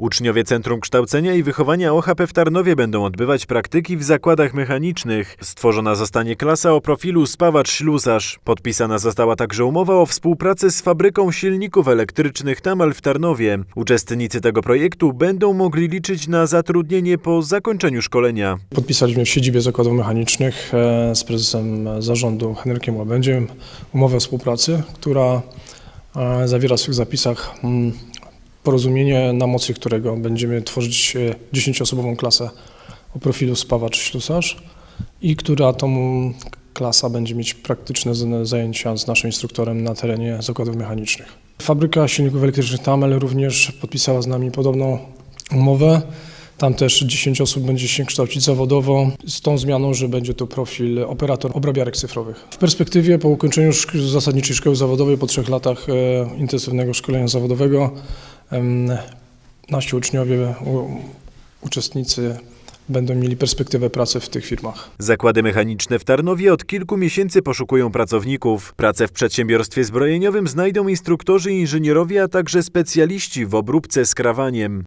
Uczniowie Centrum Kształcenia i Wychowania OHP w Tarnowie będą odbywać praktyki w zakładach mechanicznych. Stworzona zostanie klasa o profilu spawacz-ślusarz. Podpisana została także umowa o współpracy z fabryką silników elektrycznych Tamal w Tarnowie. Uczestnicy tego projektu będą mogli liczyć na zatrudnienie po zakończeniu szkolenia. Podpisaliśmy w siedzibie zakładów mechanicznych e, z prezesem zarządu Henrykiem Łabędziem umowę o współpracy, która e, zawiera w swych zapisach mm, porozumienie, na mocy którego będziemy tworzyć e, 10-osobową klasę o profilu spawacz-ślusarz i która tą klasa będzie mieć praktyczne zajęcia z naszym instruktorem na terenie zakładów mechanicznych. Fabryka silników elektrycznych Tamel również podpisała z nami podobną umowę. Tam też 10 osób będzie się kształcić zawodowo, z tą zmianą, że będzie to profil operator obrabiarek cyfrowych. W perspektywie po ukończeniu zasadniczej szkoły zawodowej, po trzech latach e, intensywnego szkolenia zawodowego, nasi uczniowie, uczestnicy będą mieli perspektywę pracy w tych firmach. Zakłady mechaniczne w Tarnowie od kilku miesięcy poszukują pracowników. Pracę w przedsiębiorstwie zbrojeniowym znajdą instruktorzy inżynierowie, a także specjaliści w obróbce skrawaniem.